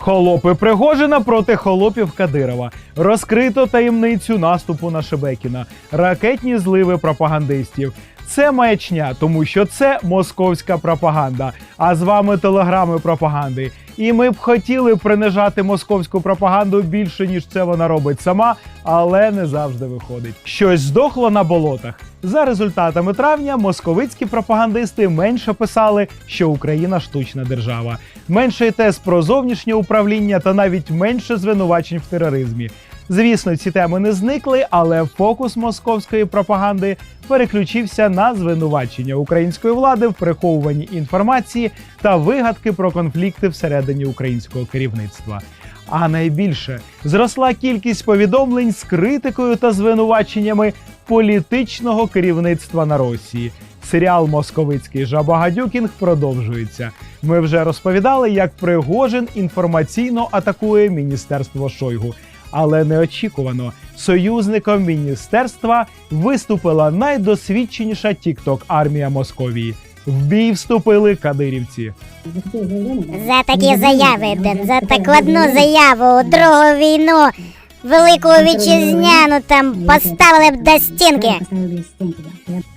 Холопи Пригожина проти холопів Кадирова. Розкрито таємницю наступу на Шебекіна. Ракетні зливи пропагандистів. Це маячня, тому що це московська пропаганда. А з вами телеграми пропаганди. І ми б хотіли принижати московську пропаганду більше, ніж це вона робить сама, але не завжди виходить. Щось здохло на болотах. За результатами травня московицькі пропагандисти менше писали, що Україна штучна держава, менше й тез про зовнішнє управління та навіть менше звинувачень в тероризмі. Звісно, ці теми не зникли, але фокус московської пропаганди переключився на звинувачення української влади в приховуванні інформації та вигадки про конфлікти всередині українського керівництва. А найбільше зросла кількість повідомлень з критикою та звинуваченнями політичного керівництва на Росії. Серіал Московицький Жабагадюкінг продовжується. Ми вже розповідали, як Пригожин інформаційно атакує міністерство Шойгу. Але неочікувано союзником міністерства виступила найдосвідченіша тікток армія Московії. В бій вступили кадирівці. За такі заяви, за таку одну заяву другу війну велику вітчизняну там поставили б до стінки.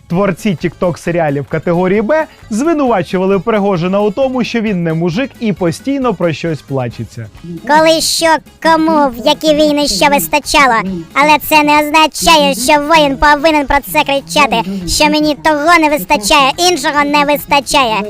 Творці тікток серіалів категорії Б звинувачували Пригожина у тому, що він не мужик і постійно про щось плачеться. Коли що кому в які війни що вистачало, але це не означає, що воїн повинен про це кричати, що мені того не вистачає, іншого не вистачає.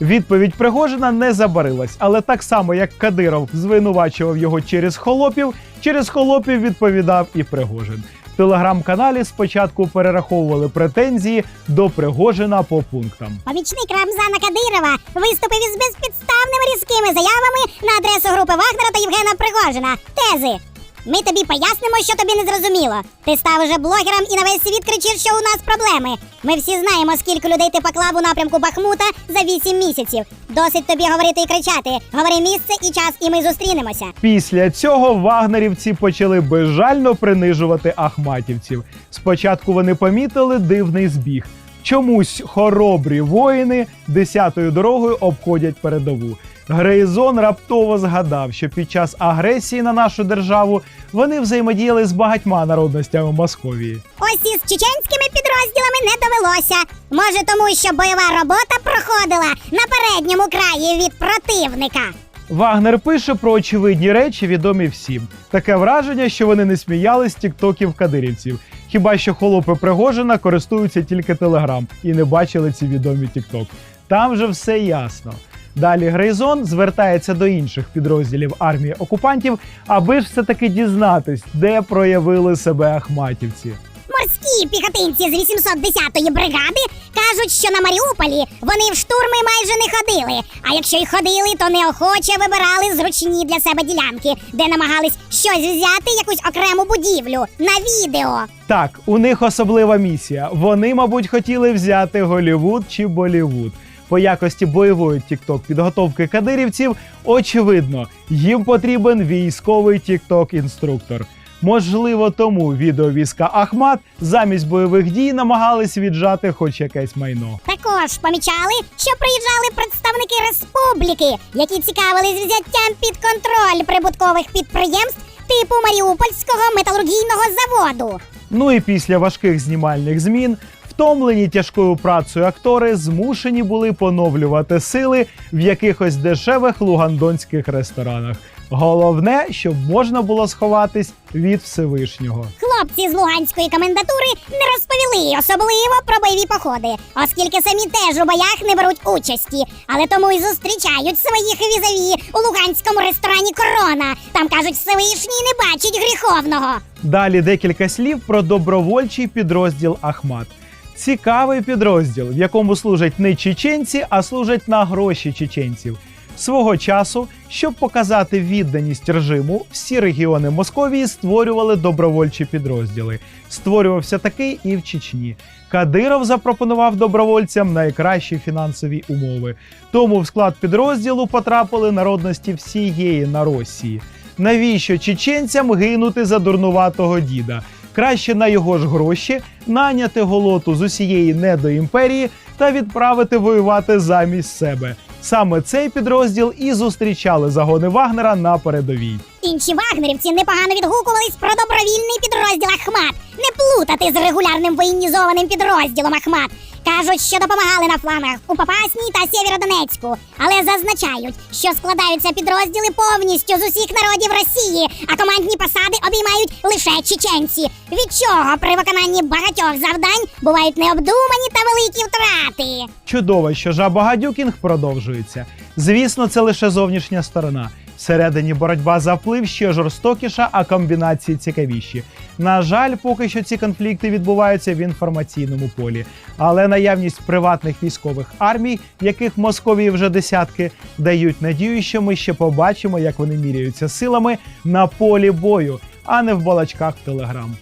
Відповідь Пригожина не забарилась, але так само як Кадиров звинувачував його через холопів, через холопів відповідав і Пригожин. В телеграм-каналі спочатку перераховували претензії до Пригожина по пунктам. Помічник Рамзана Кадирова виступив із безпідставними різкими заявами на адресу групи Вагнера та Євгена Пригожина. Тези. Ми тобі пояснимо, що тобі не зрозуміло. Ти став уже блогером і на весь світ кричиш, що у нас проблеми. Ми всі знаємо, скільки людей ти поклав у напрямку Бахмута за 8 місяців. Досить тобі говорити і кричати. Говори місце і час, і ми зустрінемося. Після цього вагнерівці почали безжально принижувати ахматівців. Спочатку вони помітили дивний збіг. Чомусь хоробрі воїни десятою дорогою обходять передову. Грейзон раптово згадав, що під час агресії на нашу державу вони взаємодіяли з багатьма народностями Московії. Ось із чеченськими підрозділами не довелося. Може, тому що бойова робота проходила на передньому краї від противника. Вагнер пише про очевидні речі, відомі всім. Таке враження, що вони не сміялись з тіктоків кадирівців. Хіба що холопи Пригожина користуються тільки Телеграм і не бачили ці відомі тікток. Там же все ясно. Далі Грейзон звертається до інших підрозділів армії окупантів, аби ж все-таки дізнатись, де проявили себе ахматівці. Морські піхотинці з 810-ї бригади кажуть, що на Маріуполі вони в штурми майже не ходили. А якщо й ходили, то неохоче вибирали зручні для себе ділянки, де намагались щось взяти, якусь окрему будівлю на відео. Так, у них особлива місія. Вони, мабуть, хотіли взяти Голівуд чи Болівуд. По якості бойової тікток підготовки кадирівців, очевидно, їм потрібен військовий тікток інструктор. Можливо, тому відеовійська Ахмат замість бойових дій намагались віджати хоч якесь майно. Також помічали, що приїжджали представники республіки, які цікавились взяттям під контроль прибуткових підприємств типу Маріупольського металургійного заводу. Ну і після важких знімальних змін, втомлені тяжкою працею актори змушені були поновлювати сили в якихось дешевих лугандонських ресторанах. Головне, щоб можна було сховатись від Всевишнього. Хлопці з Луганської комендатури не розповіли особливо про бойові походи, оскільки самі теж у боях не беруть участі, але тому й зустрічають своїх візаві у луганському ресторані Корона. Там кажуть, Всевишній не бачить гріховного. Далі декілька слів про добровольчий підрозділ Ахмат. Цікавий підрозділ, в якому служать не чеченці, а служать на гроші чеченців. Свого часу, щоб показати відданість режиму, всі регіони Московії створювали добровольчі підрозділи. Створювався такий і в Чечні. Кадиров запропонував добровольцям найкращі фінансові умови. Тому в склад підрозділу потрапили народності всієї на Росії. Навіщо чеченцям гинути за дурнуватого діда? Краще на його ж гроші наняти голоту з усієї недоімперії та відправити воювати замість себе. Саме цей підрозділ і зустрічали загони Вагнера на передовій. Інші вагнерівці непогано відгукувались про добровільний підрозділ Ахмат. Не плутати з регулярним воєнізованим підрозділом Ахмат. Кажуть, що допомагали на флангах у Попасній та Сєвєродонецьку, але зазначають, що складаються підрозділи повністю з усіх народів Росії, а командні посади обіймають лише чеченці. Від чого при виконанні багатьох завдань бувають необдумані та великі втрати. Чудово, що жаба Гадюкінг продовжується. Звісно, це лише зовнішня сторона. Всередині боротьба за вплив ще жорстокіша, а комбінації цікавіші. На жаль, поки що ці конфлікти відбуваються в інформаційному полі. Але наявність приватних військових армій, яких в Московії вже десятки, дають надію, що ми ще побачимо, як вони міряються силами на полі бою, а не в балачках Телеграм.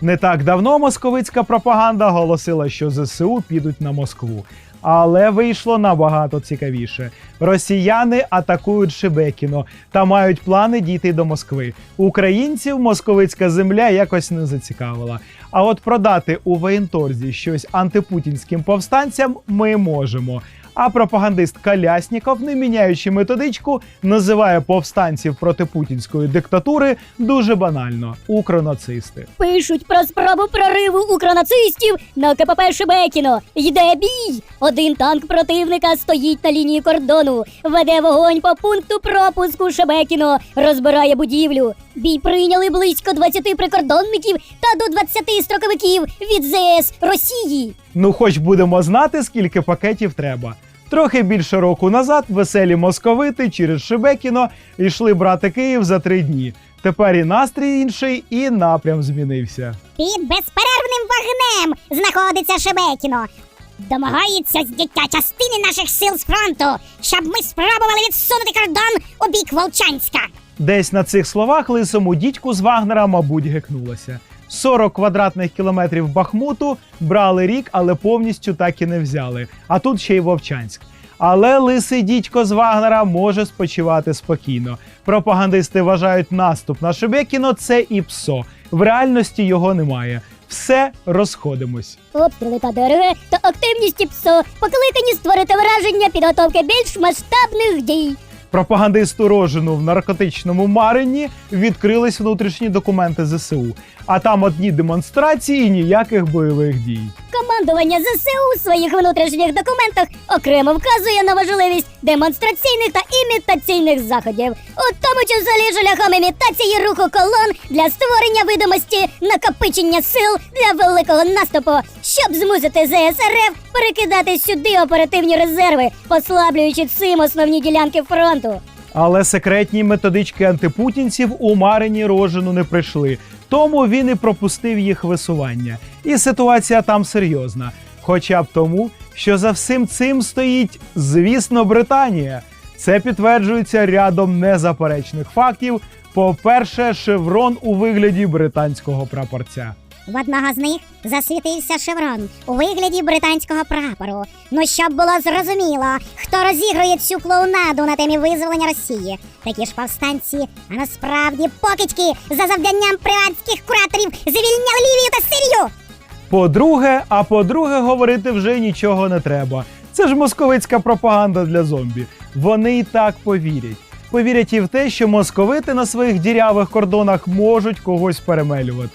Не так давно московицька пропаганда оголосила, що ЗСУ підуть на Москву. Але вийшло набагато цікавіше. Росіяни атакують Шебекіно та мають плани дійти до Москви. Українців московицька земля якось не зацікавила. А от продати у воєнторзі щось антипутінським повстанцям ми можемо. А пропагандист Калясніков, не міняючи методичку, називає повстанців проти путінської диктатури дуже банально укронацисти. Пишуть про спробу прориву укронацистів на КПП Шебекіно. Йде бій. Один танк противника стоїть на лінії кордону, веде вогонь по пункту пропуску Шебекіно, розбирає будівлю. Бій прийняли близько 20 прикордонників та до 20 строковиків від ЗС Росії. Ну, хоч будемо знати, скільки пакетів треба. Трохи більше року назад веселі московити через Шебекіно йшли брати Київ за три дні. Тепер і настрій інший, і напрям змінився. Під безперервним вогнем знаходиться Шебекіно. Домагається здяття частини наших сил з фронту, щоб ми спробували відсунути кордон у бік Волчанська. Десь на цих словах лисому дідьку з Вагнера, мабуть, гекнулося. 40 квадратних кілометрів Бахмуту брали рік, але повністю так і не взяли. А тут ще й Вовчанськ. Але лисий дідько з Вагнера може спочивати спокійно. Пропагандисти вважають наступ на Шебекіно це і ПСО. В реальності його немає. Все розходимось. Обстріли та ДРГ та активність ПСО покликані створити враження підготовки більш масштабних дій. Пропагандисту Рожину в наркотичному Марині відкрились внутрішні документи ЗСУ, а там одні демонстрації ніяких бойових дій. Командування ЗСУ у своїх внутрішніх документах окремо вказує на важливість демонстраційних та імітаційних заходів, у тому числі шляхом імітації руху колон для створення видимості накопичення сил для великого наступу, щоб змусити ЗСРФ перекидати сюди оперативні резерви, послаблюючи цим основні ділянки фронту. Але секретні методички антипутінців у Марині Рожину не прийшли, тому він і пропустив їх висування. І ситуація там серйозна. Хоча б тому, що за всім цим стоїть, звісно, Британія. Це підтверджується рядом незаперечних фактів. По-перше, шеврон у вигляді британського прапорця. В одного з них засвітився шеврон у вигляді британського прапору. Ну щоб було зрозуміло, хто розігрує цю клоунаду на темі визволення Росії. Такі ж повстанці, а насправді покидьки за завданням приватських кураторів звільняли Лівію та Сирію. По-друге, а по-друге, говорити вже нічого не треба. Це ж московицька пропаганда для зомбі. Вони і так повірять. Повірять і в те, що московити на своїх дірявих кордонах можуть когось перемелювати.